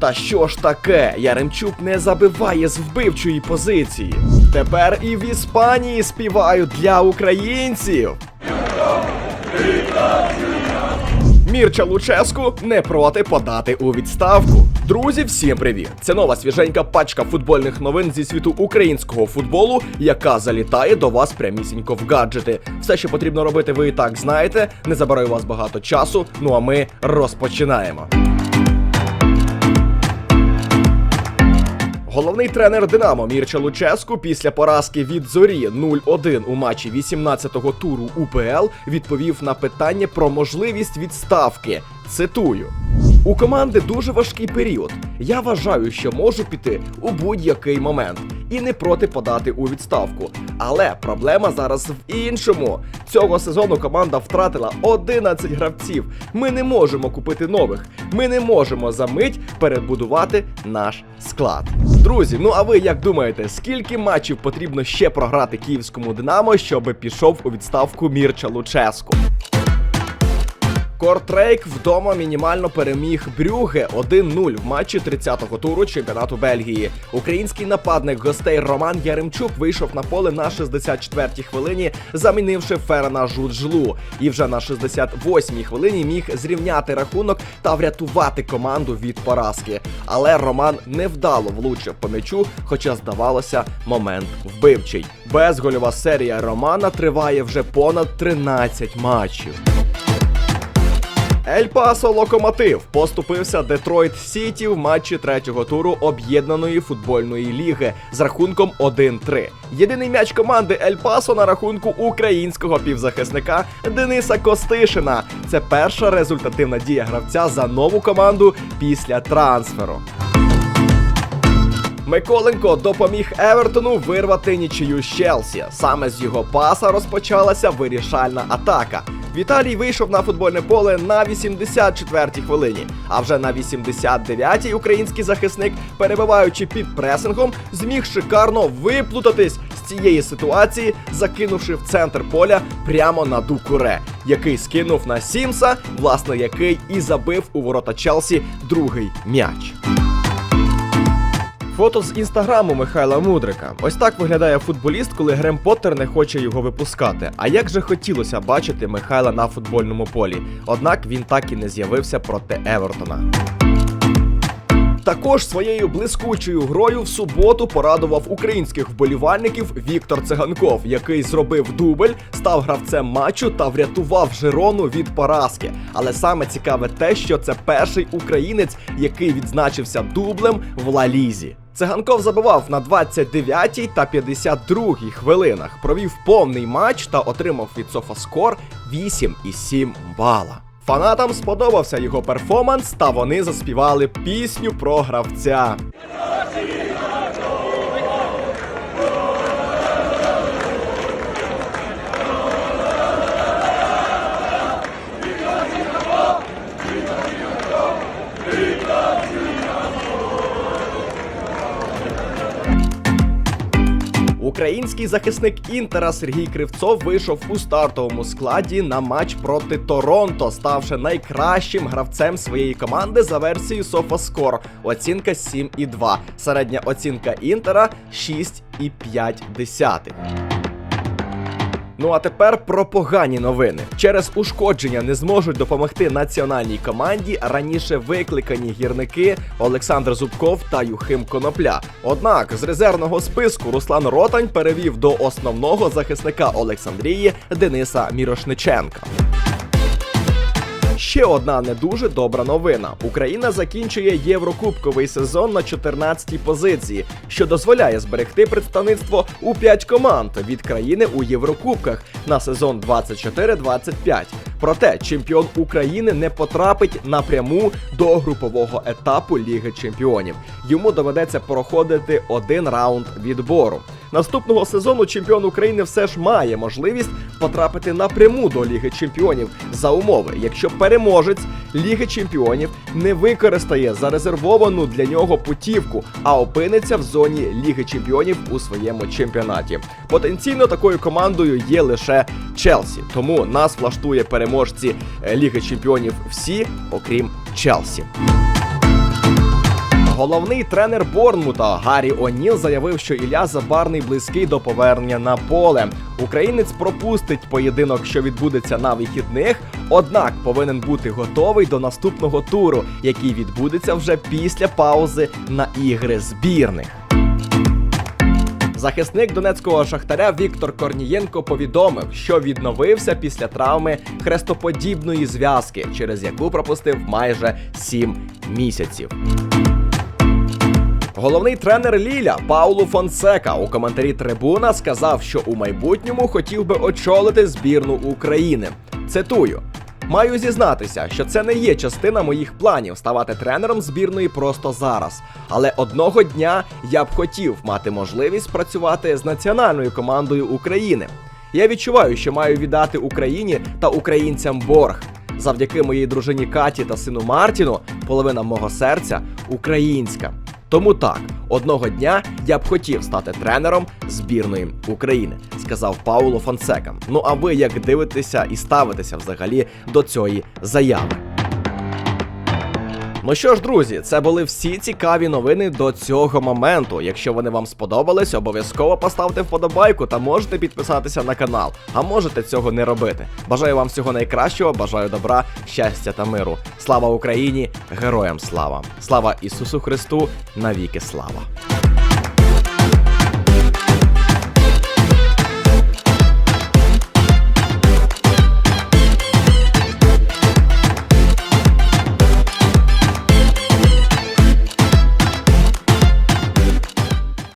Та що ж таке? Яремчук не забиває з вбивчої позиції. Тепер і в Іспанії співають для українців. Мірча Луческу не проти подати у відставку. Друзі, всім привіт! Це нова свіженька пачка футбольних новин зі світу українського футболу, яка залітає до вас прямісінько в гаджети. Все, що потрібно робити, ви і так знаєте. Не забираю вас багато часу. Ну а ми розпочинаємо. Головний тренер Динамо Мірча Луческу після поразки від зорі 0-1 у матчі 18-го туру УПЛ відповів на питання про можливість відставки. Цитую. У команди дуже важкий період. Я вважаю, що можу піти у будь-який момент і не проти подати у відставку. Але проблема зараз в іншому. Цього сезону команда втратила 11 гравців. Ми не можемо купити нових. Ми не можемо за мить перебудувати наш склад. Друзі, ну а ви як думаєте, скільки матчів потрібно ще програти київському Динамо, щоб пішов у відставку Мірча Луческу? Кортрейк вдома мінімально переміг Брюге 1-0 в матчі 30-го туру чемпіонату Бельгії. Український нападник гостей Роман Яремчук вийшов на поле на 64-й хвилині, замінивши Ферена Жуджлу. І вже на 68-й хвилині міг зрівняти рахунок та врятувати команду від поразки. Але Роман невдало влучив по м'ячу, хоча здавалося, момент вбивчий. Безгольова серія Романа триває вже понад 13 матчів. Ель Пасо Локомотив поступився Детройт Сіті в матчі третього туру об'єднаної футбольної ліги з рахунком 1-3. Єдиний м'яч команди Ель Пасо на рахунку українського півзахисника Дениса Костишина. Це перша результативна дія гравця за нову команду після трансферу. Миколенко допоміг Евертону вирвати нічию з Челсі. Саме з його паса розпочалася вирішальна атака. Віталій вийшов на футбольне поле на 84-й хвилині. А вже на 89-й український захисник, перебиваючи під пресингом, зміг шикарно виплутатись з цієї ситуації, закинувши в центр поля прямо на Дукуре, який скинув на Сімса, власне, який і забив у ворота Челсі другий м'яч. Фото з інстаграму Михайла Мудрика. Ось так виглядає футболіст, коли Грем Поттер не хоче його випускати. А як же хотілося бачити Михайла на футбольному полі. Однак він так і не з'явився проти Евертона. Також своєю блискучою грою в суботу порадував українських вболівальників Віктор Циганков, який зробив дубль, став гравцем матчу та врятував Жирону від поразки. Але саме цікаве те, що це перший українець, який відзначився дублем в Ла-Лізі. Циганков забивав на 29-й та 52-й хвилинах, провів повний матч та отримав від Софаскор 8,7 бала. Фанатам сподобався його перформанс, та вони заспівали пісню про гравця. Український захисник Інтера Сергій Кривцов вийшов у стартовому складі на матч проти Торонто, ставши найкращим гравцем своєї команди за версією SofaScore. Оцінка 7,2. Середня оцінка Інтера 6,5. Ну а тепер про погані новини. Через ушкодження не зможуть допомогти національній команді раніше викликані гірники Олександр Зубков та Юхим Конопля. Однак з резервного списку Руслан Ротань перевів до основного захисника Олександрії Дениса Мірошниченка. Ще одна не дуже добра новина. Україна закінчує єврокубковий сезон на 14-й позиції, що дозволяє зберегти представництво у 5 команд від країни у Єврокубках на сезон 24-25. Проте чемпіон України не потрапить напряму до групового етапу Ліги Чемпіонів. Йому доведеться проходити один раунд відбору. Наступного сезону чемпіон України все ж має можливість потрапити напряму до Ліги Чемпіонів за умови, якщо переможець Ліги Чемпіонів не використає зарезервовану для нього путівку, а опиниться в зоні Ліги Чемпіонів у своєму чемпіонаті. Потенційно такою командою є лише Челсі, тому нас влаштує переможці е, Ліги Чемпіонів всі, окрім Челсі. Головний тренер Борнмута Гаррі О'Ніл заявив, що Ілля Забарний близький до повернення на поле. Українець пропустить поєдинок, що відбудеться на вихідних, однак повинен бути готовий до наступного туру, який відбудеться вже після паузи на ігри збірних. Захисник донецького шахтаря Віктор Корнієнко повідомив, що відновився після травми хрестоподібної зв'язки, через яку пропустив майже 7 місяців. Головний тренер Ліля Паулу Фонсека у коментарі Трибуна сказав, що у майбутньому хотів би очолити збірну України. Цитую. Маю зізнатися, що це не є частина моїх планів ставати тренером збірної просто зараз. Але одного дня я б хотів мати можливість працювати з національною командою України. Я відчуваю, що маю віддати Україні та українцям борг. Завдяки моїй дружині Каті та сину Мартіну, половина мого серця українська. Тому так, одного дня я б хотів стати тренером збірної України, сказав Пауло Фонсека. Ну а ви як дивитеся і ставитеся взагалі до цієї заяви? Ну що ж, друзі, це були всі цікаві новини до цього моменту. Якщо вони вам сподобались, обов'язково поставте вподобайку та можете підписатися на канал. А можете цього не робити. Бажаю вам всього найкращого, бажаю добра, щастя та миру. Слава Україні! Героям слава! Слава Ісусу Христу! Навіки слава!